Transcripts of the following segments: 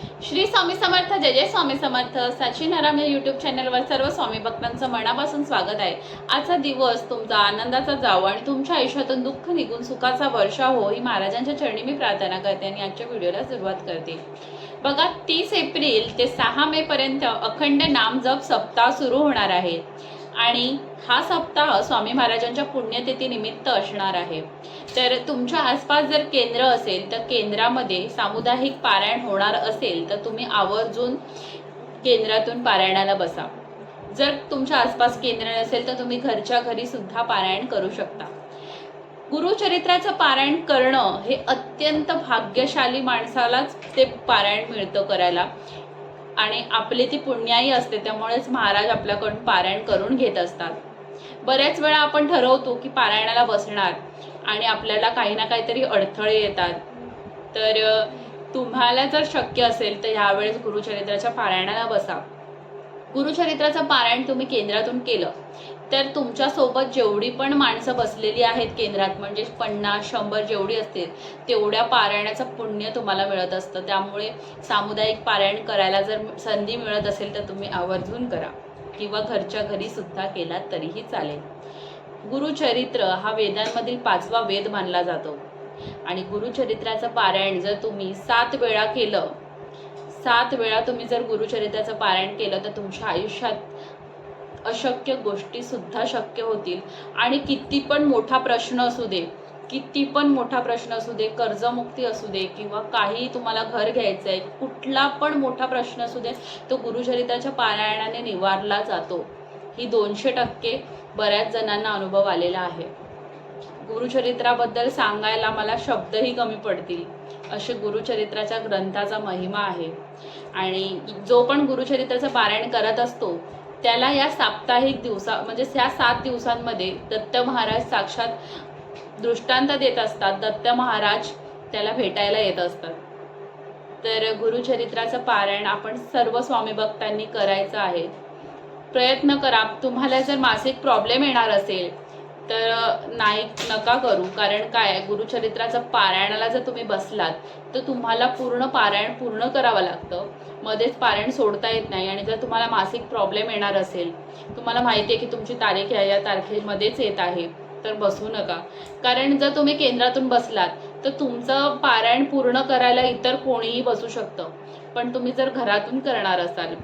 श्री स्वामी समर्थ जय जय स्वामी समर्थ. सचिन आराम या यूट्यूब चॅनलवर सर्व स्वामी भक्तांचं मनापासून स्वागत आहे. आजचा दिवस तुमचा आनंदाचा जावो आणि तुमच्या आयुष्यातून दुःख निघून सुखाचा वर्षा हो ही महाराजांच्या चरणी मी प्रार्थना करते आणि आजच्या व्हिडिओला सुरुवात करते. बघा तीस एप्रिल ते सहा मे पर्यंत अखंड नाम जप सप्ताह सुरू होणार आहे. आणि हा सप्ताह स्वामी महाराजांच्या पुण्यतिथीनिमित्त असणार आहे. तर तुमच्या आसपास जर केंद्र असेल तर केंद्रामध्ये सामुदायिक पारायण होणार असेल तर तुम्ही आवर्जून केंद्रातून पारायणाला बसा. जर तुमच्या आसपास केंद्र नसेल तर तुम्ही घरच्या घरी सुद्धा पारायण करू शकता. गुरुचरित्राचं पारायण करणं हे अत्यंत भाग्यशाली माणसालाच ते पारायण मिळतं करायला. आणि आपली ती पुण्याई असते त्यामुळेच महाराज आपल्याकडून पारायण करून घेत असतात. बऱ्याच वेळा आपण ठरवतो की पारायणाला बसणार आणि आपल्याला काही ना काहीतरी अडथळे येतात. तर तुम्हाला जर शक्य असेल तर ह्यावेळेस गुरुचरित्राच्या पारायणाला बसा. गुरुचरित्राचं पारायण तुम्ही केंद्रातून केलं. तर तुमच्यासोबत जेवढी पण माणसं बसलेली आहेत केंद्रात म्हणजे पन्नास शंभर जेवढी असतील तेवढ्या पारायणाचं पुण्य तुम्हाला मिळत असतं. त्यामुळे सामुदायिक पारायण करायला जर संधी मिळत असेल तर तुम्ही आवर्जून करा. किंवा घरच्या घरी सुद्धा केलात तरीही चालेल. गुरुचरित्र हा वेदांमधील पाचवा वेद मानला जातो. आणि गुरुचरित्राचं पारायण जर तुम्ही सात वेळा केलं सात वेळा तुम्ही जर गुरुचरित्राचं पारायण केलं तर तुमच्या आयुष्यात अशक्य गोष्टी सुद्धा शक्य होतील. आणि किती पण मोठा प्रश्न असू दे किती पण मोठा प्रश्न असू दे कर्जमुक्ती असू दे किंवा काही तुम्हाला घर घ्यायचं आहे कुठला पण मोठा प्रश्न असू दे तो गुरुचरित्राच्या पारायणाने निवारला जातो. ही दोनशे टक्के बऱ्याच जणांना अनुभव आलेला आहे. गुरुचरित्राबद्दल सांगायला मला शब्दही कमी पडतील. असे गुरुचरित्राच्या ग्रंथाचा महिमा आहे. आणि जो पण गुरुचरित्राचं पारायण करत असतो त्याला या साप्ताहिक दिवसा म्हणजे या सात दिवसांमध्ये दत्त महाराज साक्षात दृष्टांत देत असतात. दत्त महाराज त्याला भेटायला येत असतात. तर गुरुचरित्राचं पारायण आपण सर्व स्वामी भक्तांनी करायचं आहे. प्रयत्न करा. तुम्हाला जर मासिक प्रॉब्लेम येणार असेल तर नाही नका करू. कारण काय? गुरुचरित्राचं पारायणाला जर तुम्ही बसलात तर तुम्हाला पूर्ण पारायण पूर्ण करावं लागतं. मध्येच पारायण सोडता येत नाही आणि जर तुम्हाला मासिक प्रॉब्लेम येणार असेल तुम्हाला माहिती आहे की तुमची तारीख या या तारखेमध्येच येत आहे तर बसू नका. कारण जर तुम्ही केंद्रातून बसलात तर तुमचं पारायण पूर्ण करायला इतर कोणीही बसू शकतं. पण तुम्ही जर घरातून करणार असाल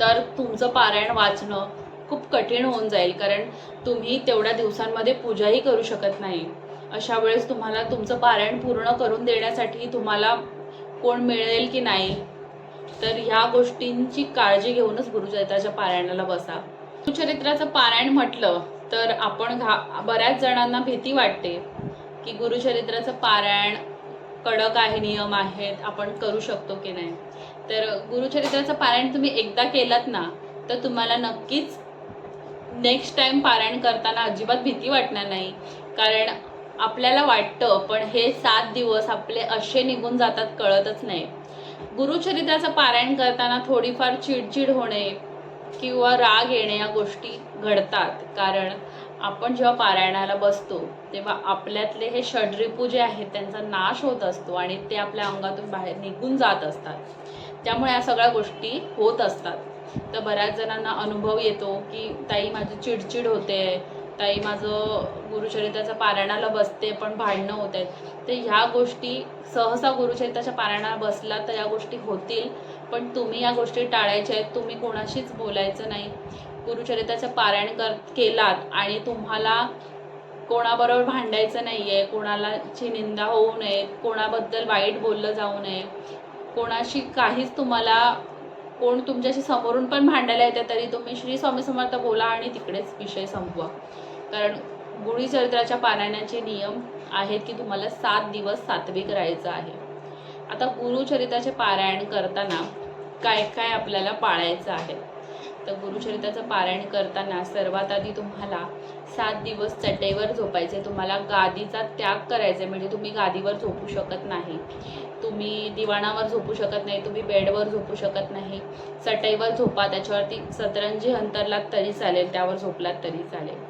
तर तुमचं पारायण वाचणं खूप कठीण होऊन जाईल कारण तुम्ही तेवढ्या दिवसांमध्ये पूजाही करू शकत नाही. अशा वेळेस तुम्हाला तुमचं पारायण पूर्ण करून देण्यासाठी तुम्हाला कोण मिळेल की नाही तर ह्या गोष्टींची काळजी घेऊनच गुरुचरित्राच्या पारायणाला बसा. गुरुचरित्राचं पारायण म्हटलं तर आपण घा बऱ्याच जणांना भीती वाटते की गुरुचरित्राचं पारायण कडक आहे नियम आहेत आपण करू शकतो की नाही. तर गुरुचरित्राचं पारायण तुम्ही एकदा केलात ना तर तुम्हाला नक्कीच नेक्स्ट टाइम पारायण करताना अजिबात भीती वाटणार नाही. कारण आपल्याला वाटतं पण हे सात दिवस आपले असे निघून जातात कळतच नाही. गुरुचरित्राचं पारायण करताना थोडीफार चिडचिड होणे किंवा राग येणे या गोष्टी घडतात. कारण आपण जेव्हा पारायणाला बसतो तेव्हा आपल्यातले हे षडरिपू जे आहेत त्यांचा नाश होत असतो आणि ते आपल्या अंगातून बाहेर निघून जात असतात. त्यामुळे या सगळ्या गोष्टी होत असतात. तर बऱ्याच जणांना अनुभव येतो की ताई माझी चिडचिड होते ताई माझं गुरुचरित्राच्या पारायणाला बसते पण भांडणं होत आहेत. तर ह्या गोष्टी सहसा गुरुचरित्राच्या पारायणाला बसला तर या गोष्टी होतील पण तुम्ही या गोष्टी टाळायच्या आहेत. तुम्ही कोणाशीच बोलायचं नाही. गुरुचरित्राचं पारायण कर केलात आणि तुम्हाला कोणाबरोबर भांडायचं नाही आहे कोणालाची निंदा होऊ नये कोणाबद्दल वाईट बोललं जाऊ नये. कोणाशी काहीच तुम्हाला कोण तुमच्याशी समोरून पण भांडायला येते तरी तुम्ही श्री स्वामी समर्थ बोला आणि तिकडेच विषय संपवा. कारण गुढीचरित्राच्या पारायणाचे नियम आहेत की तुम्हाला सात दिवस सात्विक राहायचं आहे. आता गुरुचरित्राचे पारायण करताना काय काय आपल्याला पाळायचं आहे? तर गुरुचरित्राचं पारायण करताना सर्वात आधी तुम्हाला सात दिवस चटईवर झोपायचे तुम्हाला गादीचा त्याग करायचा आहे म्हणजे तुम्ही गादीवर झोपू शकत नाही. तुम्ही दिवाणावर झोपू शकत नाही तुम्ही बेडवर झोपू शकत नाही चटईवर झोपा त्याच्यावरती सतरंजी अंतरलात तरी चालेल त्यावर झोपलात तरी चालेल.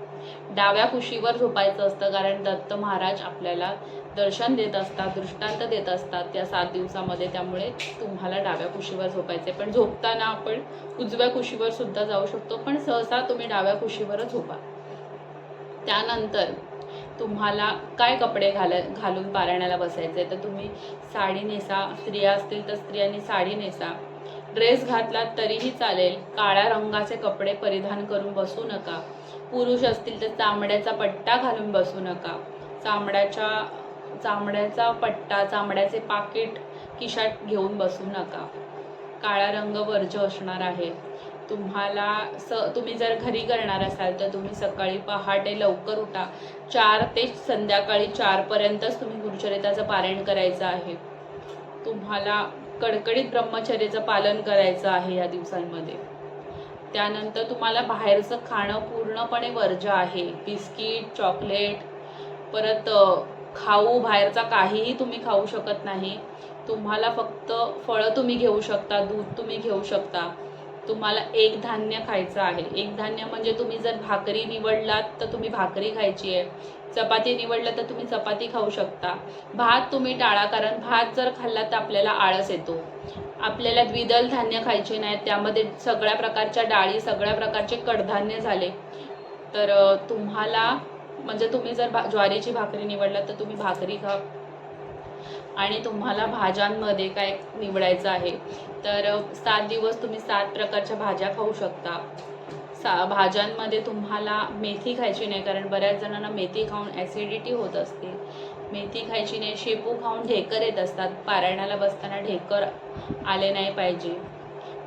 डाव्या कुशीवर झोपायचं असतं कारण दत्त महाराज आपल्याला दर्शन देत असतात दृष्टांत देत असतात त्या सात दिवसामध्ये त्यामुळे तुम्हाला डाव्या कुशीवर झोपायचे पण झोपताना आपण उजव्या कुशीवर सुद्धा जाऊ शकतो पण सहसा तुम्ही डाव्या कुशीवरच झोपा. त्यानंतर तुम्हाला काय कपडे घाल घालून पारायणाला बसायचे तर तुम्ही साडी नेसा. स्त्रिया असतील तर स्त्रियांनी साडी नेसा. ड्रेस घातलात तरीही चालेल. काळ्या रंगाचे कपडे परिधान करून बसू नका. पुरुष असतील तर चामड्याचा पट्टा घालून बसू नका. चामड्याच्या चामड्याचा पट्टा चामड्याचे पाकिट खिशात घेऊन बसू नका. काळा रंग वर्ज असणार आहे. तुम्हाला स तुम्ही जर घरी करणार असाल तर तुम्ही सकाळी पहाटे लवकर उठा. चार ते संध्याकाळी चारपर्यंतच तुम्ही गुरुचरिताचं पारायण करायचं आहे. तुम्हाला कडकडीत ब्रह्मचर्याचं पालन करायचं आहे या दिवसांमध्ये. त्यानंतर तुम्हाला बाहेरचं खाणं पूर्णपणे वर्ज आहे. बिस्किट चॉकलेट परत खाऊ बाहेरचा काहीही तुम्ही खाऊ शकत नाही. तुम्हाला फक्त फळं तुम्ही घेऊ शकता दूध तुम्ही घेऊ शकता. तुम्हाला एक धान्य खायचं आहे. एक धान्य म्हणजे तुम्ही जर भाकरी निवडलात तर तुम्ही भाकरी खायची आहे. चपाती निवडलं तर तुम्ही चपाती खाऊ शकता. भात तुम्ही टाळा कारण भात जर खाल्ला तर आपल्याला आळस येतो. आपल्याला द्विदल धान्य खायचे नाहीत. त्यामध्ये सगळ्या प्रकारच्या डाळी सगळ्या प्रकारचे कडधान्य झाले. तर तुम्हाला म्हणजे तुम्ही जर भा ज्वारीची भाकरी निवडलात तर तुम्ही भाकरी खा. आणि तुम्हाला भाज्यांमध्ये काय निवडायचं आहे. तर सात दिवस तुम्ही सात प्रकारच्या भाज्या खाऊ शकता. सा भाज्यांमध्ये तुम्हाला मेथी खायची नाही कारण बऱ्याच जणांना मेथी खाऊन ॲसिडिटी होत असते. मेथी खायची नाही शेपू खाऊन ढेकर येत असतात. पारायणाला बसताना ढेकर आले नाही पाहिजे.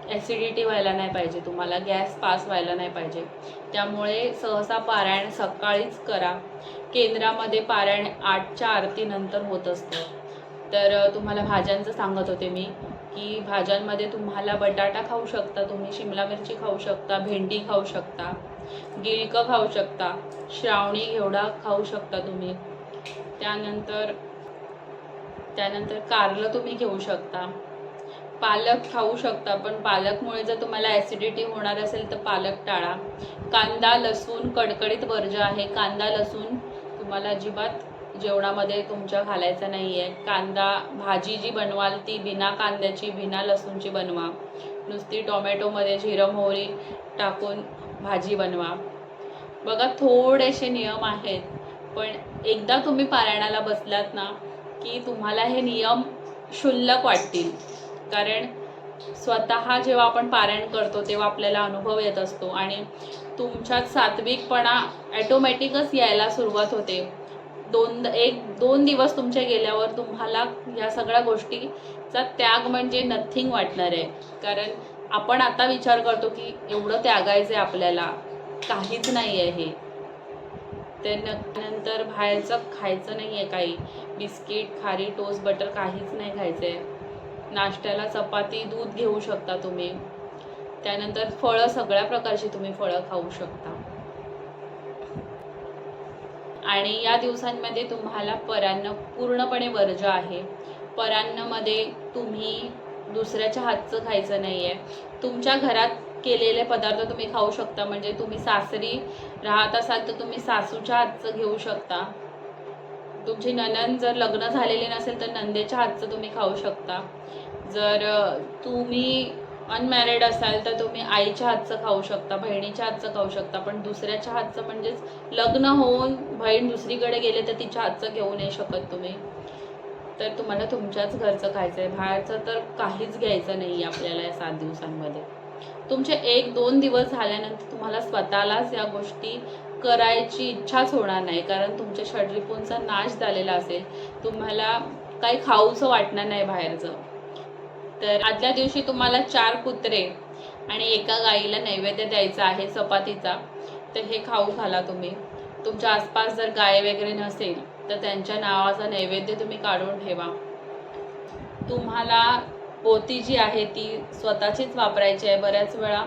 ॲसिडिटी व्हायला नाही पाहिजे तुम्हाला गॅस पास व्हायला नाही पाहिजे. त्यामुळे सहसा पारायण सकाळीच करा. केंद्रामध्ये पारायण आठच्या आरतीनंतर होत असतं. तर तुम्हाला भाज्यांचं सांगत होते मी की भाज्यांमध्ये तुम्हाला बटाटा खाऊ शकता तुम्ही शिमला मिरची खाऊ शकता भेंडी खाऊ शकता गिलकं खाऊ शकता श्रावणी घेवडा खाऊ शकता तुम्ही. त्यानंतर त्यानंतर कारलं तुम्ही घेऊ शकता. पालक खाऊ शकता पण पालकमुळे जर तुम्हाला ॲसिडिटी होणार असेल तर पालक टाळा. कांदा लसूण कडकडीत वर्ज आहे. कांदा लसूण तुम्हाला अजिबात जेवणामध्ये तुमच्या घालायचा नाही आहे कांदा भाजी जी बनवाल ती बिना कांद्याची बिना लसूणची बनवा. नुसती टोमॅटोमध्ये जिरं मोहरी टाकून भाजी बनवा. बघा थोडेसे नियम आहेत. पण एकदा तुम्ही पारायणाला बसलात ना की तुम्हाला हे नियम क्षुल्लक वाटतील. कारण स्वतः जेव्हा आपण पारायण करतो तेव्हा आपल्याला अनुभव येत असतो. आणि तुमच्यात सात्विकपणा ॲटोमॅटिकच यायला सुरुवात होते. दोन एक दोन दिवस तुमचे गेल्यावर तुम्हाला ह्या सगळ्या गोष्टीचा त्याग म्हणजे नथिंग वाटणार आहे. कारण आपण आता विचार करतो की एवढं त्यागायचं आहे आपल्याला. काहीच नाही आहे हे. ते नंतर बाहेरचं खायचं नाही आहे काही. बिस्किट खारी टोस्ट बटर काहीच नाही खायचं आहे नाश्त्याला चपाती दूध घेऊ शकता तुम्ही. त्यानंतर फळं सगळ्या प्रकारची तुम्ही फळं खाऊ शकता. आणि या दिवसांमध्ये तुम्हाला परान्न पूर्णपणे वर्ज आहे. परान्नमध्ये तुम्ही दुसऱ्याच्या हातचं खायचं नाही आहे तुमच्या घरात केलेले पदार्थ तुम्ही खाऊ शकता. म्हणजे तुम्ही सासरी राहत असाल तर तुम्ही सासूच्या हातचं घेऊ शकता. तुमची ननंद जर लग्न झालेले नसेल तर नंदेच्या हातचं तुम्ही खाऊ शकता. जर तुम्ही अनमॅरिड असाल तर तुम्ही आईच्या हातचं खाऊ शकता बहिणीच्या हातचं खाऊ शकता पण दुसऱ्याच्या हातचं म्हणजेच लग्न होऊन बहीण दुसरीकडे गेले तर तिच्या हातचं घेऊ नाही शकत तुम्ही. तर तुम्हाला तुमच्याच घरचं खायचं आहे बाहेरचं तर काहीच घ्यायचं नाही आहे आपल्याला या सात दिवसांमध्ये. तुमचे एक दोन दिवस झाल्यानंतर तुम्हाला स्वतःलाच या गोष्टी करायची इच्छाच होणार नाही कारण तुमच्या षडरिपूंचा नाश झालेला असेल. तुम्हाला काही खाऊचं वाटणार नाही बाहेरचं. तर आदल्या दिवशी तुम्हाला चार कुत्रे आणि एका गाईला नैवेद्य द्यायचा आहे चपातीचा. तर हे खाऊ घाला तुम्ही. तुमच्या आसपास जर गाय वगैरे नसेल तर त्यांच्या नावाचा नैवेद्य तुम्ही काढून ठेवा. तुम्हाला पोती जी आहे ती स्वतःचीच वापरायची आहे बऱ्याच वेळा.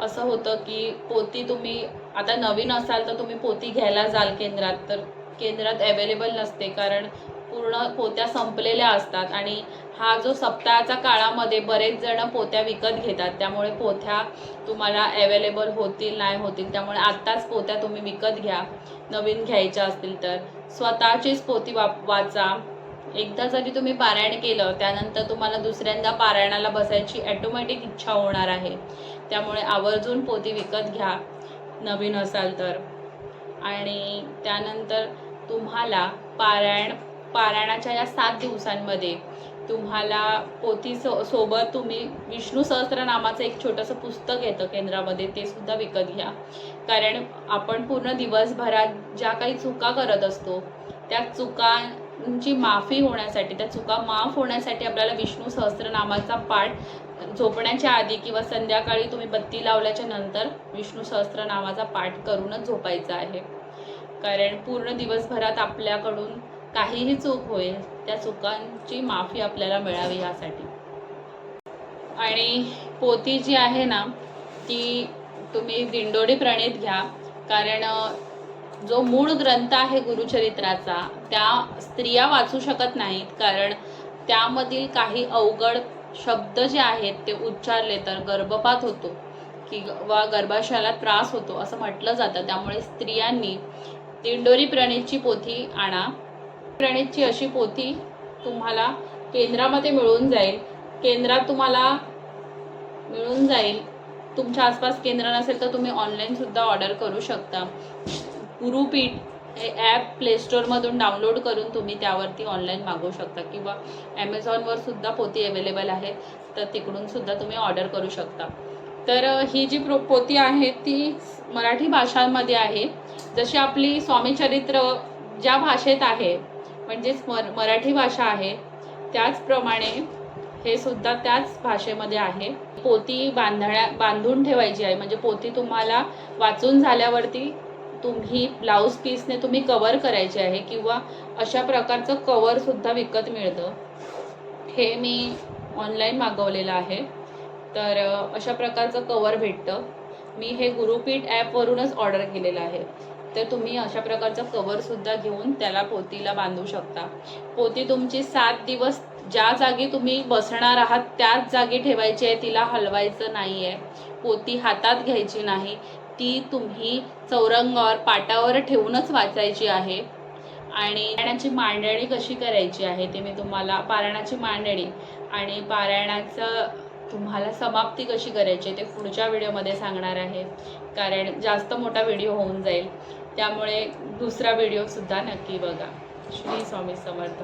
असं होतं की पोती तुम्ही आता नवीन असाल तर तुम्ही पोती घ्यायला जाल केंद्रात तर केंद्रात अवेलेबल नसते कारण पूर्ण पोत्या संपलेल्या असतात आणि हा जो सप्ताहाचा काळामध्ये बरेच जण पोत्या विकत घेतात. त्यामुळे पोथ्या तुम्हाला अवेलेबल होतील नाही होतील त्यामुळे आत्ताच पोत्या तुम्ही विकत घ्या नवीन घ्यायच्या असतील तर. स्वतःचीच पोती वाप वाचा. एकदा जरी तुम्ही पारायण केलं त्यानंतर तुम्हाला दुसऱ्यांदा पारायणाला बसायची ॲटोमॅटिक इच्छा होणार आहे. त्यामुळे आवर्जून पोती विकत घ्या नवीन असाल तर. आणि त्यानंतर तुम्हाला पारायण पारायणाच्या या सात दिवसांमध्ये तुम्हाला पोथी सो सोबत तुम्ही विष्णू सहस्त्रनामाचं एक छोटंसं पुस्तक येतं केंद्रामध्ये ते सुद्धा विकत घ्या. कारण आपण पूर्ण दिवसभरात ज्या काही चुका करत असतो त्या चुकांची माफी होण्यासाठी त्या चुका माफ होण्यासाठी आपल्याला विष्णू सहस्त्रनामाचा पाठ झोपण्याच्या आधी किंवा संध्याकाळी तुम्ही बत्ती लावल्याच्या नंतर विष्णू सहस्त्रनामाचा पाठ करूनच झोपायचा आहे. कारण पूर्ण दिवसभरात आपल्याकडून काहीही चूक होईल त्या चुकांची माफी आपल्याला मिळावी यासाठी. आणि पोती जी आहे ना ती तुम्ही दिंडोडी प्रणित घ्या. कारण जो मूळ ग्रंथ आहे गुरुचरित्राचा त्या स्त्रिया वाचू शकत नाहीत. कारण त्यामधील काही अवघड शब्द जे आहेत ते उच्चारले तर गर्भपात होतो किंवा गर्भाशयाला त्रास होतो असं म्हटलं जातं. त्यामुळे स्त्रियांनी दिंडोरी प्रणीतची पोथी आणा. प्रणितची अशी पोथी तुम्हाला केंद्रामध्ये मिळून जाईल. केंद्रात तुम्हाला मिळून जाईल. तुमच्या आसपास केंद्र नसेल तर तुम्ही ऑनलाईनसुद्धा ऑर्डर करू शकता. गुरुपीठ हे ॲप प्लेस्टोरमधून डाउनलोड करून तुम्ही त्यावरती ऑनलाईन मागवू शकता किंवा ॲमेझॉनवर सुद्धा पोती अवेलेबल आहे. तर तिकडून सुद्धा तुम्ही ऑर्डर करू शकता. तर ही जी प्रो पोती आहे ती मराठी भाषांमध्ये आहे. जशी आपली स्वामीचरित्र ज्या भाषेत आहे म्हणजेच मर मराठी भाषा आहे. त्याचप्रमाणे हे सुद्धा त्याच भाषेमध्ये आहे. पोती बांधण्या बांधून ठेवायची आहे म्हणजे पोती तुम्हाला वाचून झाल्यावरती तुम्ही ब्लाऊज पीसने तुम्ही कवर करायचे आहे किंवा अशा प्रकारचं कवरसुद्धा विकत मिळतं. हे मी ऑनलाईन मागवलेलं आहे. तर अशा प्रकारचं कवर भेटतं. मी हे गुरुपीठ ॲपवरूनच ऑर्डर केलेलं आहे. तर तुम्ही अशा प्रकारचं कवरसुद्धा घेऊन त्याला पोतीला बांधू शकता. पोती तुमची सात दिवस ज्या जागी तुम्ही बसणार आहात त्याच जागी ठेवायची आहे तिला हलवायचं नाही आहे पोती हातात घ्यायची नाही ती तुम्ही चौरंगावर पाटावर ठेवूनच वाचायची आहे. आणि पारायणाची मांडणी कशी करायची आहे ते मी तुम्हाला पारायणाची मांडणी आणि पारायणाचं तुम्हाला समाप्ती कशी करायची आहे ते पुढच्या व्हिडिओमध्ये सांगणार आहे. कारण जास्त मोठा व्हिडिओ होऊन जाईल. त्यामुळे दुसरा व्हिडिओसुद्धा नक्की बघा. श्री स्वामी समर्थ.